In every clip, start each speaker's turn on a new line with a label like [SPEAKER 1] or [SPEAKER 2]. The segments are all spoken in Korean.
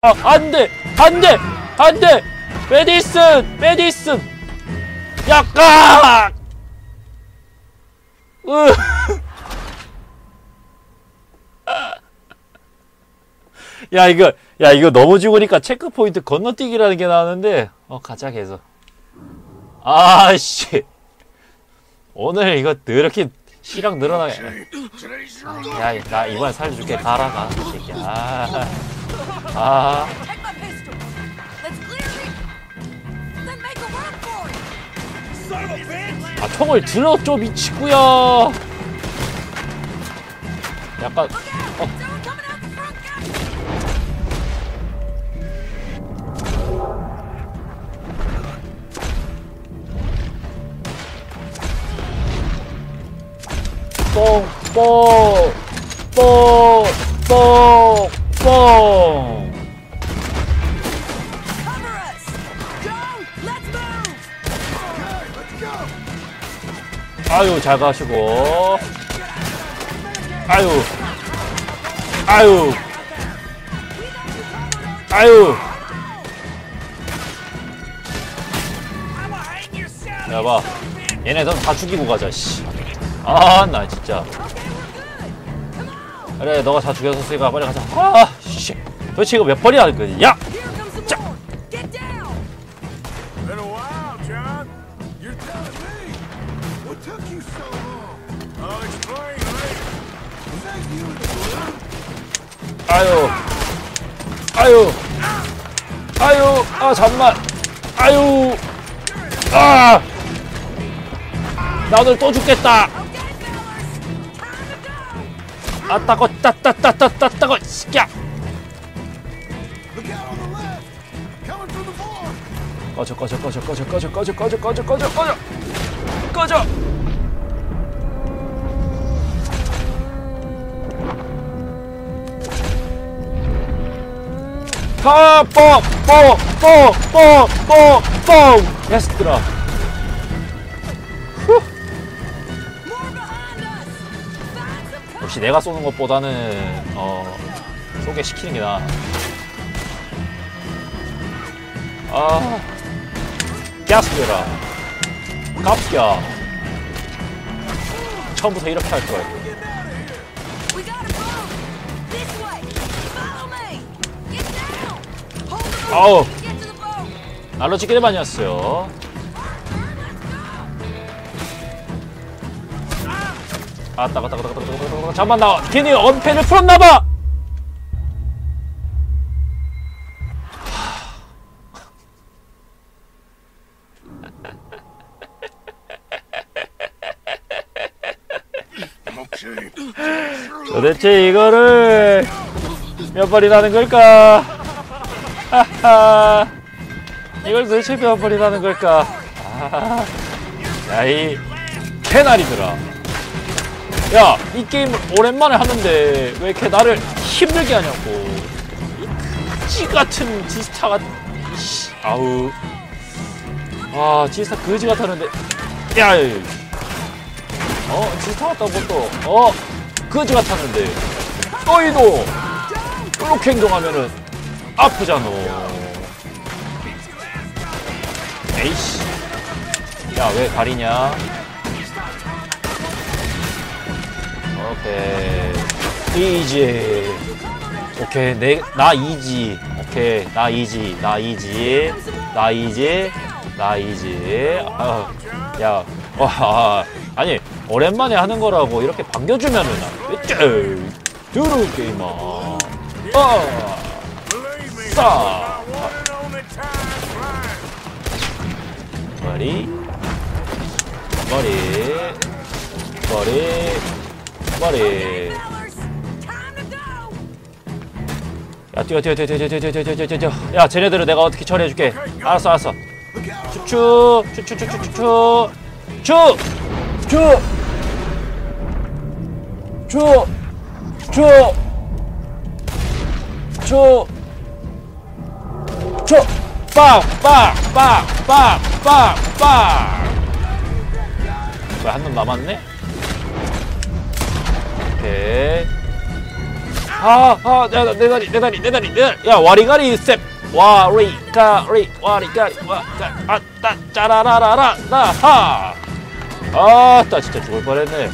[SPEAKER 1] 아, 안 돼! 안 돼! 안 돼! 메디슨! 메디슨! 약간! 으. 야, 이거, 야, 이거 너무 죽으니까 체크포인트 건너뛰기라는 게 나왔는데, 어, 가자, 계속. 아씨. 오늘 이거 더럽게 시력 늘어나게. 야, 나 이번에 살려줄게. 가라, 가. 이 새끼야. 아. 아. 아 총을 들어 줘 미치구요 약간 어. 뽕뽕뽕뽕. 아유 잘 가시고. 아유. 아유. 아유. 야봐. 얘네들 다 죽이고 가자 씨아 나 진짜. 그래 너가 다 죽였으니까 빨리 가자. 아 씨. 도대체 이거 몇 번이나 하는
[SPEAKER 2] 거냐? 자.
[SPEAKER 1] 아유. 아유. 아유. 아 잠만. 아유. 아나 오늘 또 죽겠다. 아따고
[SPEAKER 2] 따따따따따따고 시끼야.
[SPEAKER 1] 꺼져 꺼져 꺼져 꺼져 꺼져 꺼져 꺼져 꺼져 꺼져 꺼져. 꺼져. 가뽕뽕뽕뽕뽕뽕
[SPEAKER 3] cover.
[SPEAKER 1] 역시 내가 쏘는 것보다는 어 쏘게 시키는 게 나아. 아, 가스겨라, 깝겨. 처음부터 이렇게 할 거야. 아우.
[SPEAKER 3] Boat.
[SPEAKER 1] 날로지기를 많이 했어요. 아, 따 가, 따 가, 따 가, 따 가, 따 가, 따가, 따가. 잠만 나, 괜히 언패를 풀었나봐! 도대체 이거를 몇 번이라는 걸까? 하하. 이걸 도대체 몇 번이라는 걸까? 아, 야, 이 개나리들아. 야, 이 게임을 오랜만에 하는데 왜 이렇게 나를 힘들게 하냐고. 이 그지 같은 지스타가, 아우. 아, 지스타 그지 같았는데. 야, 이. 어, 지스타 같다고 또, 어, 그지 같았는데. 너희도 이렇게 행동하면은 아프잖아. 에이씨. 야, 왜 가리냐? 오케이. 이지. 오케이. 내, 나 이지. 오케이. 나 이지. 나 이지. 나 이지. 나 이지. 아, 야. 와. 아니, 오랜만에 하는 거라고 이렇게 반겨주면은 게임아. 아.
[SPEAKER 2] Believe me,
[SPEAKER 1] 싸. 머리 머리 머리 머리. 야 뛰어 뛰어 뛰어 뛰어 뛰어 뛰어 뛰어 뛰어 야 쟤네들은 내가 어떻게 처리해줄게 알았어 알았어. 추추 추추추추추추 추추 추추추추빵빵 빵 빵 빵 빵 왜 한 놈 남았네? 오케이. 아 아 내, 내 다리 내 다리 내 다리 내 다리. 야 와리가리 스텝 와리가리 와리가리 와아따 짜라라라라 나하. 아 따 진짜 죽을 뻔했네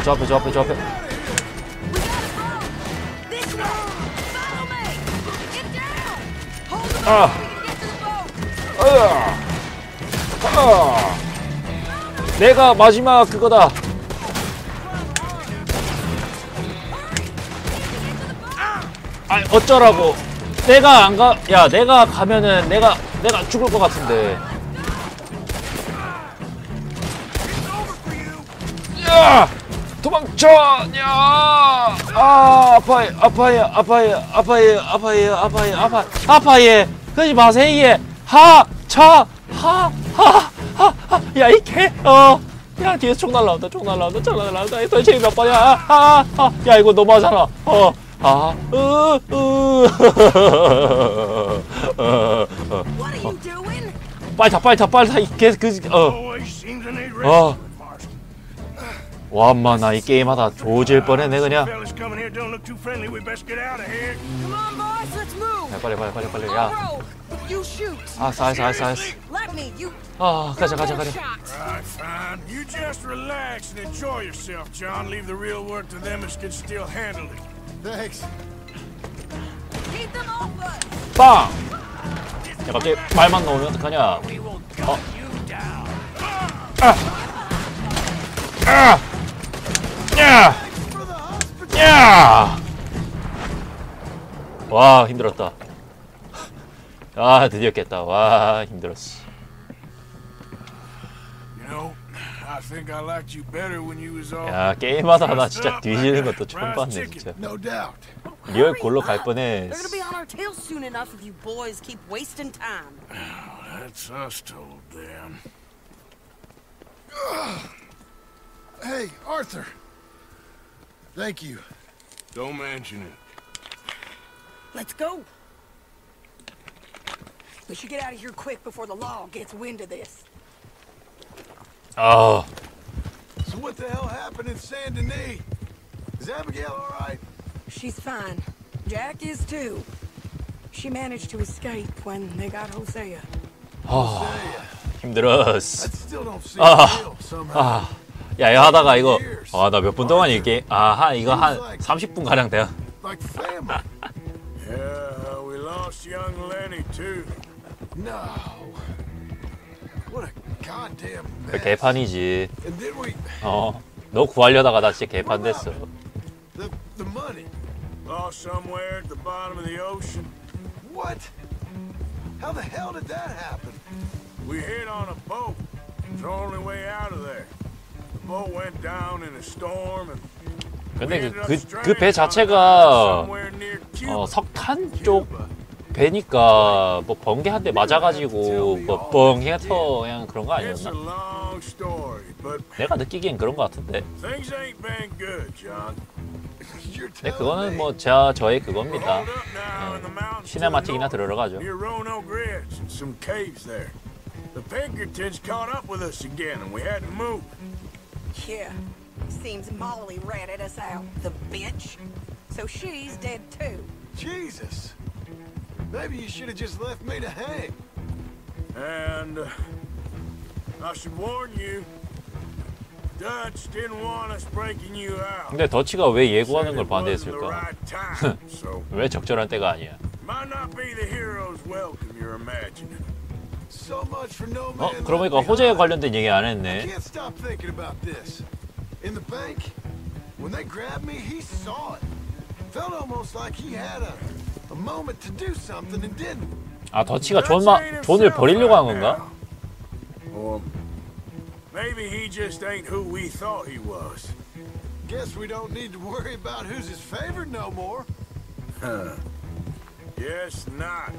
[SPEAKER 1] 야, 저 앞에 저 앞에 저 앞에! 아! 아, 아. 내가 마지막 그거다. 아, 어쩌라고? 내가 안 가, 야, 내가 가면은 내가 내가 죽을 것 같은데. 야, 도망쳐, 야, 아, 아파요, 아파요, 아파요, 아파요, 아파요, 아파요, 아파, 아파요. 그러지 마세요. 하, 차, 하, 하, 하, 하. 야, 이 개, 어. 야, 뒤에서 총 날라온다, 총 날라온다, 총 날라온다. 도대체 몇 번이야? 아, 아, 아. 야, 이거 너무하잖아. 어. 아, 으, 으. 빨리 타, 빨리 타, 빨리 타. 이 개, 그, 어. 어. 와, 엄마, 나 이 게임하다 조질 뻔했네, 그냥. 야, 빨리, 빨리, 빨리, 빨리. 야. 알았어.
[SPEAKER 3] Let me, you...
[SPEAKER 1] 아, 가자, 가자, 가자. 빵! 야, 갑자기 말만 나오면 어떡하냐? 어. 아! 아! 야! 야! 와, 힘들었다. 아, 드디어 깼다. 와, 힘들었어.
[SPEAKER 2] You know, I think I liked you better when you was all.
[SPEAKER 1] 야, 게임하다 나 진짜 뒤지는 것도 처음 봤네, 진짜. 리얼 골로 갈 뻔해.
[SPEAKER 3] They're gonna be on our tails soon enough if you boys keep wasting time.
[SPEAKER 2] That's us told them.
[SPEAKER 4] Hey, Arthur. Thank you.
[SPEAKER 2] Don't mention it.
[SPEAKER 3] Let's go! We should get out of here quick before the law gets wind of this.
[SPEAKER 1] 아,
[SPEAKER 4] So what the hell happened in Saint Denis? Is Abigail all right?
[SPEAKER 3] She's fine. Jack is too. She managed to escape when they got Hosea.
[SPEAKER 1] 아,
[SPEAKER 4] Say,
[SPEAKER 1] 힘들었어.
[SPEAKER 4] I still don't see
[SPEAKER 1] Ah.
[SPEAKER 4] Bill somehow.
[SPEAKER 1] 아, 야, 이거 하다가 이거, 아, 나 몇 분 동안 이게, 아, 한, 이거 한 30분 가량 돼요.
[SPEAKER 4] Like family.
[SPEAKER 2] Yeah, we lost young Lenny too.
[SPEAKER 4] No. What a goddamn
[SPEAKER 1] 그
[SPEAKER 4] mess.
[SPEAKER 1] 개판이지.
[SPEAKER 4] And then we
[SPEAKER 1] 어, 너 구하려다가 나 진짜 개판 됐어.
[SPEAKER 4] the the money.
[SPEAKER 2] Lost somewhere at the bottom of the ocean.
[SPEAKER 4] What? How the hell did that happen?
[SPEAKER 2] We hit on a boat. It's the only way out of there.
[SPEAKER 1] 근데 그, 그, 그 배 자체가. 어, 석탄 쪽 배니까, 뭐, 번개 한 대 맞아가지고, 뭐, 뻥 해서 그냥 그런 거 아니었나? 내가 느끼기엔 그런 거 같은데.
[SPEAKER 4] telling
[SPEAKER 1] 그거는. 뭐, 저, 저의 그겁니다.
[SPEAKER 2] the
[SPEAKER 1] 시네마틱이나 들으러 가죠.
[SPEAKER 2] near Roanoke Ridge and some caves there. The Pinkertons caught up with us again, and we had to move.
[SPEAKER 3] Yeah. Seems Molly ratted us out, the bitch. So she's dead too.
[SPEAKER 4] Jesus. Maybe you should have just left me to hang.
[SPEAKER 2] And uh, I should warn you, Dutch didn't want us breaking you out.
[SPEAKER 1] 근데 더치가 왜
[SPEAKER 2] Said
[SPEAKER 1] 예고하는 걸
[SPEAKER 2] it wasn't the
[SPEAKER 1] 반대했을까?
[SPEAKER 2] right time, so
[SPEAKER 1] 왜 적절한 때가 아니야?
[SPEAKER 2] might not be the hero's welcome you're imagining.
[SPEAKER 1] 어?
[SPEAKER 4] man.
[SPEAKER 1] 그러고 보니까
[SPEAKER 4] left
[SPEAKER 1] 호재에
[SPEAKER 4] behind.
[SPEAKER 1] 관련된 얘기 안
[SPEAKER 4] I
[SPEAKER 1] 했네.
[SPEAKER 4] can't stop thinking about this. In the bank, when they grabbed me, he saw it. Felt almost like he had a, a moment to do something and didn't.
[SPEAKER 1] 아, 더치가
[SPEAKER 2] Dutch
[SPEAKER 1] 존마,
[SPEAKER 2] ain't
[SPEAKER 1] 존을
[SPEAKER 2] himself
[SPEAKER 1] 버리려고 한
[SPEAKER 2] right
[SPEAKER 1] 건가?
[SPEAKER 2] now. Or maybe he just ain't who we thought he was.
[SPEAKER 4] Guess we don't need to worry about who's his favorite no more.
[SPEAKER 2] Huh. Yes, not.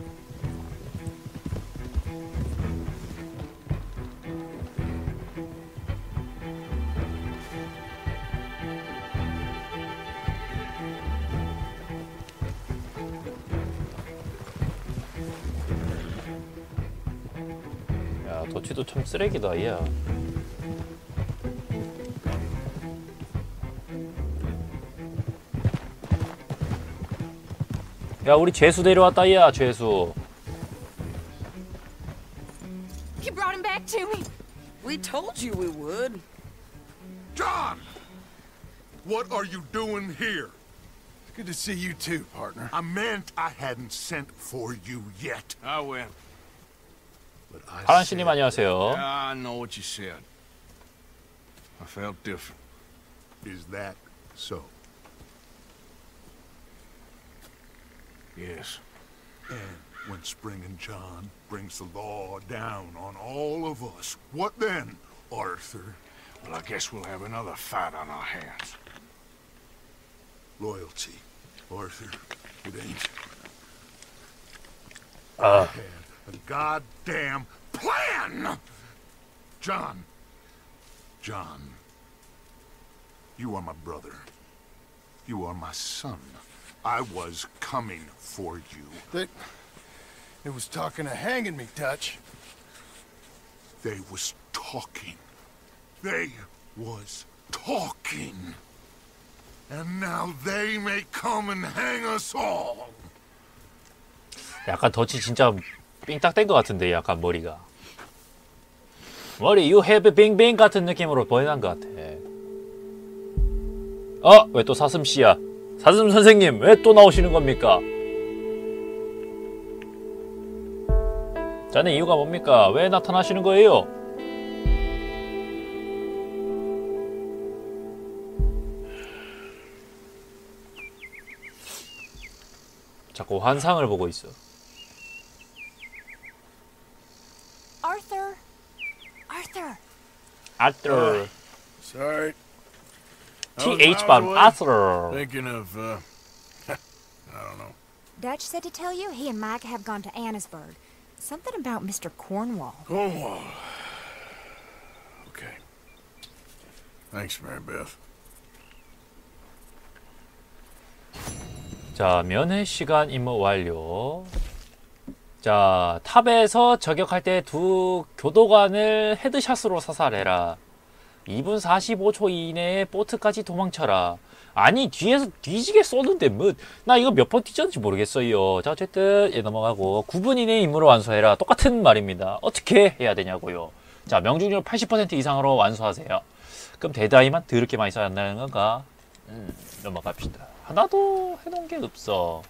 [SPEAKER 1] 야 도치도 참 쓰레기다 야 야, 우리 죄수 데려왔다, 야, 죄수.
[SPEAKER 5] You brought him back to me.
[SPEAKER 3] We told you we would.
[SPEAKER 6] John! What are you doing here?
[SPEAKER 4] It's good to see you too, partner.
[SPEAKER 6] I meant I hadn't sent for you yet.
[SPEAKER 2] I went.
[SPEAKER 6] But I
[SPEAKER 1] 파란
[SPEAKER 6] said
[SPEAKER 1] 씨님 안녕하세요
[SPEAKER 2] I know what you said. I felt different.
[SPEAKER 6] Is that so?
[SPEAKER 2] Yes.
[SPEAKER 6] And when Spring and John brings the law down on all of us, what then, Arthur?
[SPEAKER 2] Well, I guess we'll have another fight on our hands.
[SPEAKER 6] Loyalty, Arthur. It ain't.
[SPEAKER 1] 아
[SPEAKER 6] A goddamn plan! John. John. You are my brother. You are my son. I was coming for you.
[SPEAKER 4] They, it was talking of hanging me, Dutch.
[SPEAKER 6] They was talking. They was talking. And now they may come and hang us all.
[SPEAKER 1] 약간 덫이 진짜 삥딱 된 것 같은데 약간 머리가. 머리 you have 빙빙 같은 느낌으로 보이는 것 같아. 어? 왜 또 사슴 씨야? 사슴 선생님 왜 또 나오시는 겁니까? 자네 이유가 뭡니까? 왜 나타나시는 거예요? 자꾸 환상을 보고 있어
[SPEAKER 5] Arthur. Arthur.
[SPEAKER 1] 아들
[SPEAKER 2] Sorry.
[SPEAKER 1] TH 반 아들
[SPEAKER 2] Thinking of, uh, I don't know.
[SPEAKER 7] Dutch said to tell you he and Mike have gone to Annisburg. Something about Mr. Cornwall.
[SPEAKER 2] Cornwall. Okay. Thanks, Mary Beth.
[SPEAKER 1] 자, 면회 시간 임무 완료. 자, 탑에서 저격할 때 두 교도관을 헤드샷으로 사살해라. 2분 45초 이내에 보트까지 도망쳐라. 아니, 뒤에서 뒤지게 쏘는데 뭐, 나 이거 몇 번 뒤졌는지 모르겠어요. 자, 어쨌든, 예, 넘어가고. 9분 이내에 임무를 완수해라. 똑같은 말입니다. 어떻게 해야 되냐고요. 자, 명중률 80% 이상으로 완수하세요. 그럼 데드아이만 더럽게 많이 써야 한다는 건가? 음, 넘어갑시다. 하나도 해놓은 게 없어.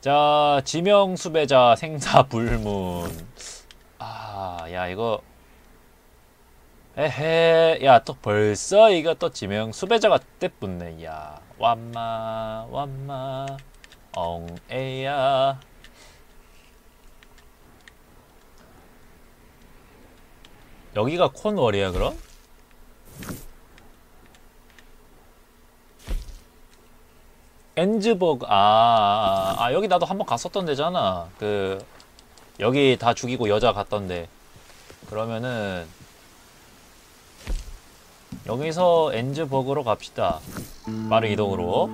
[SPEAKER 1] 자, 지명 수배자 생사 불문. 아, 야 이거. 에헤, 야 또 벌써 이거 또 지명 수배자가 때붙네. 야, 완마, 완마, 엉에야. 여기가 콘월이야 그럼? 엔즈버그 아, 아, 아 여기 나도 한번 갔었던 데잖아. 그 여기 다 죽이고 여자 갔던데. 그러면은 여기서 엔즈버그로 갑시다. 빠른 이동으로.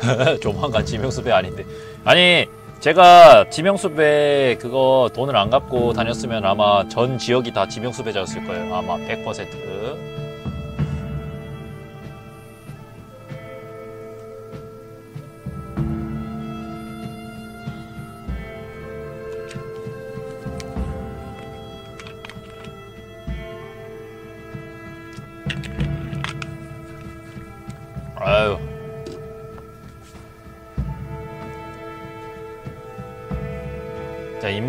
[SPEAKER 1] 조만간 지명수배 아닌데. 아니 제가 지명수배 그거 돈을 안 갚고 다녔으면 아마 전 지역이 다 지명수배자였을 거예요. 아마 100%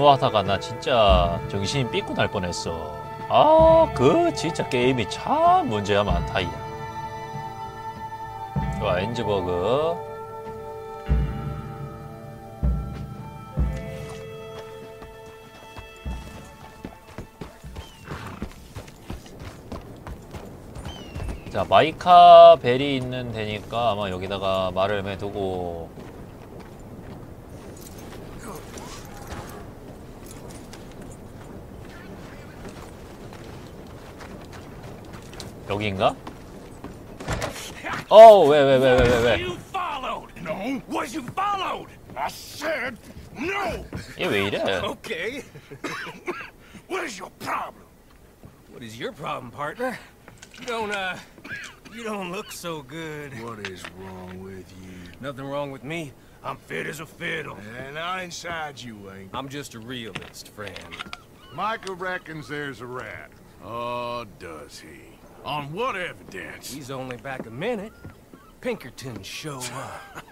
[SPEAKER 1] 자, 임무하다가 나 진짜 정신이 삐꾸 날 뻔했어. 아, 그 진짜 게임이 참 문제가 많다, 이 좋아, 엔즈버그. 자 마이카 벨이 있는 데니까 아마 여기다가 말을 매두고 여기인가? 어왜 왜 왜 왜 왜왜
[SPEAKER 2] You followed! No. Was you followed? I said no!
[SPEAKER 1] 얘 왜 이래?
[SPEAKER 8] Okay.
[SPEAKER 2] What is your problem?
[SPEAKER 8] What is your problem, partner? You don't, uh,
[SPEAKER 7] You don't look so good.
[SPEAKER 2] What is wrong with you?
[SPEAKER 7] Nothing wrong with me. I'm fit as a fiddle.
[SPEAKER 2] And I inside you ain't.
[SPEAKER 7] I'm just a realist, friend.
[SPEAKER 2] Micah reckons there's a rat. Oh, does he? On what evidence?
[SPEAKER 7] He's only back a minute. Pinkerton show up.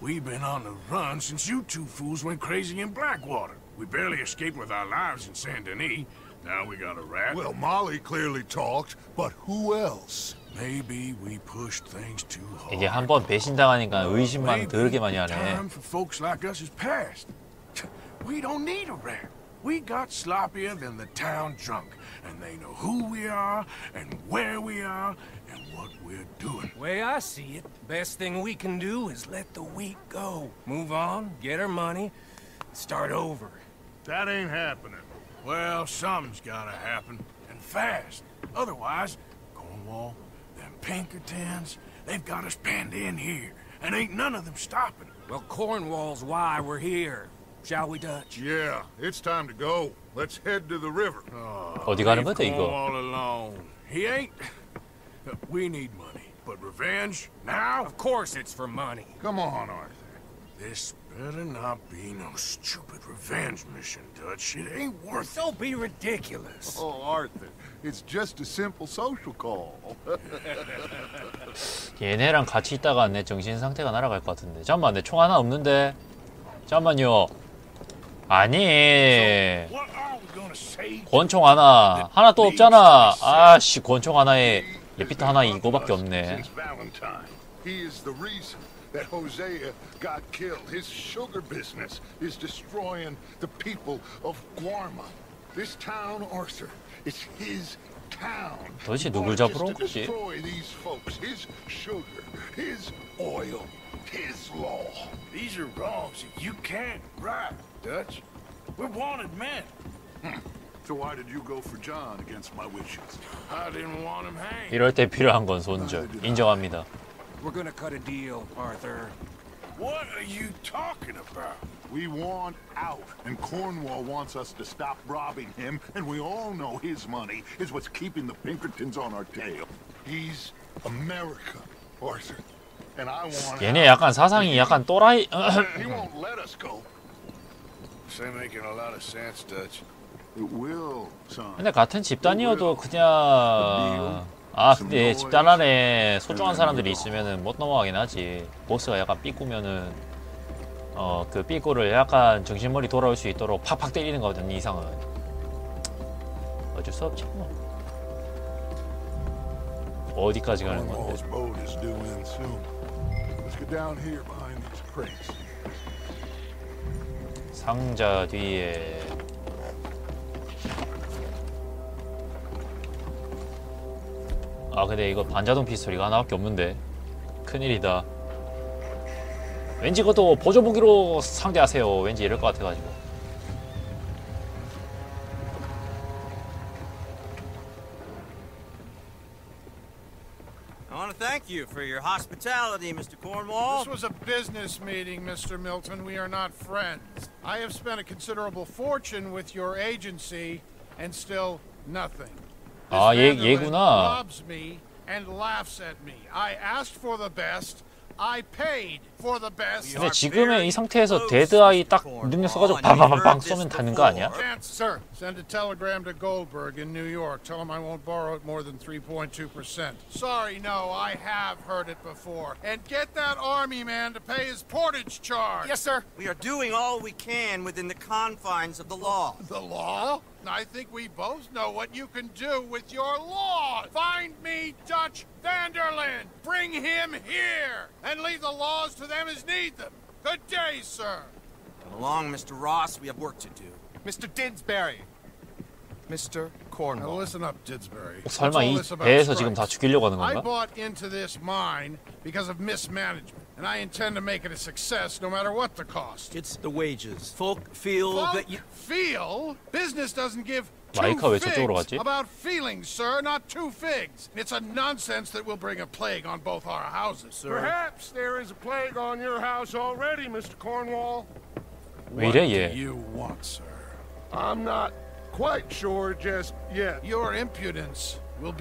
[SPEAKER 2] We've been on the run since you two fools went crazy in Blackwater. We barely escaped with our lives in Saint Denis. Now we got a rat.
[SPEAKER 6] Well, Molly clearly talked, but who else?
[SPEAKER 2] maybe we pushed things too hard.
[SPEAKER 1] 이게 한 번 배신당하니까 의심만
[SPEAKER 2] Maybe
[SPEAKER 1] 더럽게 많이 하네.
[SPEAKER 2] Time for folks like us is past. We don't need a rat. We got sloppier than the town drunk, and they know who we are, and where we are, and what we're doing.
[SPEAKER 7] Way I see it, the best thing we can do is let the week go. Move on, get our money, start over.
[SPEAKER 2] That ain't happening. Well, something's gotta happen, and fast. Otherwise, Cornwall, them Pinkertons, they've got us penned in here, and ain't none of them stopping.
[SPEAKER 7] Well, Cornwall's why we're here. Shall we, Dutch?
[SPEAKER 6] Yeah, it's time to go. Let's head to the river.
[SPEAKER 1] 어디 가는
[SPEAKER 2] Leave
[SPEAKER 1] 거죠 이거?
[SPEAKER 2] Cornwall alone. He ain't. We need money, but revenge now.
[SPEAKER 7] Of course it's for money.
[SPEAKER 6] Come on, Arthur.
[SPEAKER 2] This better not be no stupid revenge mission, Dutch. It ain't worth it.
[SPEAKER 7] Don't be ridiculous.
[SPEAKER 6] Oh, Arthur, it's just a simple social call.
[SPEAKER 1] 얘네랑 같이 있다가 내 정신 상태가 날아갈 것 같은데. 잠깐만, 내 총 하나 없는데. 잠깐만요. 아니? 권총 하나, 하나 또 없잖아. 아씨, 권총 하나에 레피터 하나 이거밖에 없네.
[SPEAKER 6] He is the reason that Hosea got killed. His sugar business is destroying the people of Guarma. This town, Arthur, it's his town.
[SPEAKER 1] 도대체 누굴 잡으러 온 거지?
[SPEAKER 6] these folks. His sugar, his oil, his law.
[SPEAKER 2] These are wrongs that you can't right, Dutch. We're wanted men.
[SPEAKER 6] So why did you go for John against my wishes?
[SPEAKER 2] I didn't want him hanged.
[SPEAKER 1] 이럴 때 필요한 건 손절. 인정합니다.
[SPEAKER 7] We're gonna cut a deal, Arthur.
[SPEAKER 2] What are you talking about?
[SPEAKER 6] We want out, and Cornwall wants us to stop robbing him, and we all know his money is what's keeping the Pinkertons on our tail. He's America, Arthur, and I want
[SPEAKER 1] 얘네
[SPEAKER 6] out.
[SPEAKER 1] 약간 사상이 약간 또라이.
[SPEAKER 6] He won't let us go.
[SPEAKER 1] 근데 같은 집단이어도 그냥 아 근데 집단 안에 소중한 사람들이 있으면은 못 넘어가긴 하지. 보스가 약간 삐꾸면은 어 그 삐꾸를 약간 정신머리 돌아올 수 있도록 팍팍 때리는 거거든 이상은. 어쩔 수 없지 뭐. 어디까지 가는 건데? 상자 뒤에. 아 근데 이거 반자동 피스톨이가 하나밖에 없는데. 큰일이다. 왠지 그것도 보조 무기로 상대하세요. 왠지 이럴 것 같아가지고
[SPEAKER 9] you for your hospitality, Mr. Cornwall.
[SPEAKER 10] This was a business meeting, Mr. Milton. We are not friends. I have spent a considerable fortune with your agency, and still nothing. This
[SPEAKER 1] 아, 얘-
[SPEAKER 10] Vanderlyn
[SPEAKER 1] 얘구나.
[SPEAKER 10] robs me and laughs at me. I asked for the best. I paid for the best.
[SPEAKER 1] 근데 지금의 이 상태에서 데드아이 딱 능력 써가지고 빵빵빵빵 쏘면 되는 거 아니야?
[SPEAKER 10] Chance, sir. Send a telegram to Goldberg in New York. Tell him I won't borrow it more than 3.2%. Sorry, no, I have heard it before. And get that army man to pay his portage charge.
[SPEAKER 11] Yes, sir.
[SPEAKER 9] We are doing all we can within the confines of the law.
[SPEAKER 10] The law? I think we both know what you can do with your law. Find me Dutch Vanderlyn. Bring him here. And leave the laws to them as need them. Good day, sir.
[SPEAKER 9] Come along, Mr. Ross. We have work to do.
[SPEAKER 11] Mr. Didsbury. Mr.
[SPEAKER 10] Now
[SPEAKER 11] Cornwall.
[SPEAKER 10] listen up, Didsbury.
[SPEAKER 1] 어, 설마
[SPEAKER 10] What's all
[SPEAKER 1] 이
[SPEAKER 10] this about
[SPEAKER 1] 배에서 지금 다
[SPEAKER 10] strikes?
[SPEAKER 1] 죽이려고 하는
[SPEAKER 10] I
[SPEAKER 1] 건가?
[SPEAKER 10] bought into this mine because of mismanagement, and I intend to make it a success no matter what the cost.
[SPEAKER 9] It's the wages. Folk feel
[SPEAKER 10] Folk
[SPEAKER 9] that you.
[SPEAKER 10] feel business doesn't give two
[SPEAKER 1] 마이크가 왜 저쪽으로
[SPEAKER 10] figs
[SPEAKER 1] 갔지?
[SPEAKER 10] about feelings, sir, not two figs. It's a nonsense that will bring a plague on both our houses, sir.
[SPEAKER 2] Perhaps there is a plague on your house already, Mr. Cornwall.
[SPEAKER 1] 왜 이래
[SPEAKER 10] What
[SPEAKER 1] 얘?
[SPEAKER 10] do you want, sir?
[SPEAKER 2] I'm not quite sure just yet.
[SPEAKER 10] Your impudence will be